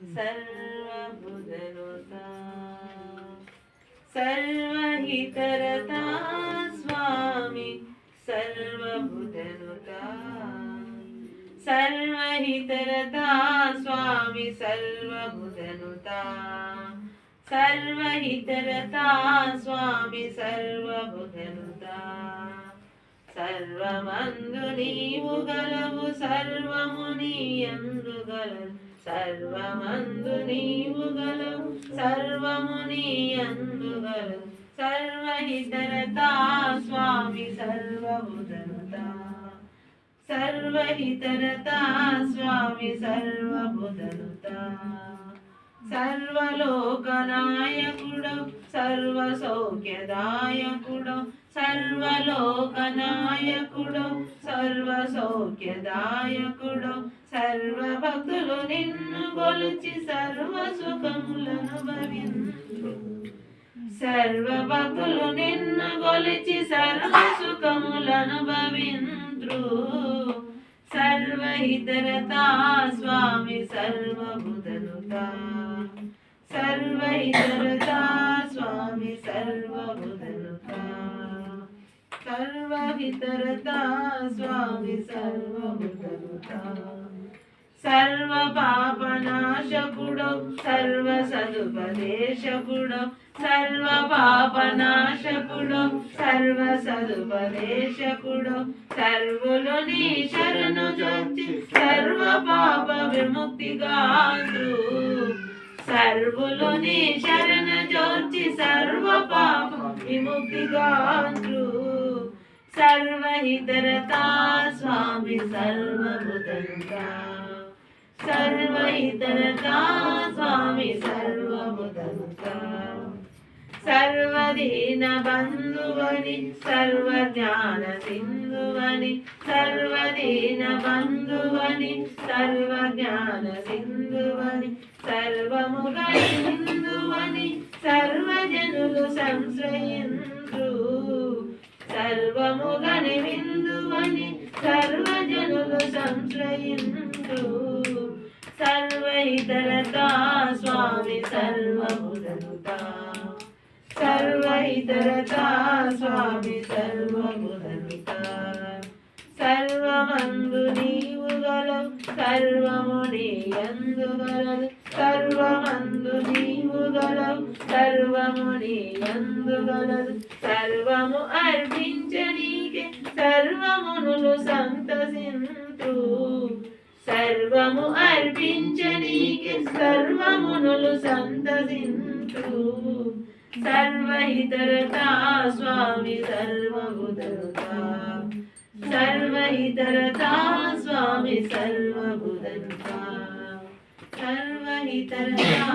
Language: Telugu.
सर्वबुधरुता सर्वहितरता स्वामी सर्वबुधरुता सर्वहितरता स्वामी सर्वबुधनुता सर्वहितरता स्वामी सर्वबुधनुता सर्वमन्दु नीवु गलवु सर्वमुनियन्दु गलवु సర్వమందు నీవు గలవు సర్వము నీయందు గలవు. సర్వహితరతా స్వామి సర్వబుధనుతా సర్వహితరతా స్వామి సర్వబుధనుతా సర్వలోకనాయకుడు సర్వ సౌఖ్యదాయకుడు సర్వలోకనాయకుడు సర్వ భక్తులు నిన్ను కొలిచి సర్వ సుఖములను భవించు సర్వ భక్తులు నిన్ను కొలిచి సర్వ సుఖములను భవింద్రు సర్వహితరతా స్వామి సర్వబుధనుతా సర్వహితరతా స్వామి సర్వబుధనుతా సర్వహితరతా స్వామి సర్వబుధనుతా సర్వ పాపనాశకుడు సర్వ సదుపదేశకుడు సర్వ పాపనాశకుడు సర్వ సదుపదేశకుడు సర్వులు నీ శరణు జొచ్చి సర్వ పాప విముక్తిగాంధ్రు సర్వులు నీ శరణ జోచి సర్వ పాప విముక్తిగాంధ్రు సర్వహితరతా స్వామి సర్వబుధంగా సర్వహితరతా స్వామి సర్వబుధంగా సర్వదీన బంధువని సర్వజ్ఞాన సింధువని సర్వదీన బంధువని సర్వజ్ఞాన సింధువని సర్వముగ హిందువని సర్వజనులు సంశ్రయించు సర్వముగని విందువని సర్వజనులు సంశ్రయించు సర్వైతరతా స్వామి సర్వముదనుతా సర్వైతరతా స్వామి సర్వముదనుతా సర్వమందు నీవు గలవు సర్వము నీ యందు గలదు సర్వమందు నీవు గలవు సర్వము నీ యందు గలదు సర్వము అర్పించనీకే సర్వమునులు సంతసింతు సర్వము అర్పించనీకే సర్వమునులు సంతసింతు సర్వహితరతా స్వామి సర్వబుధరుతా సర్వహితరతా స్వామి సర్వబుధరుతా సర్వహితరతా స్వామి సర్వబుధరుతా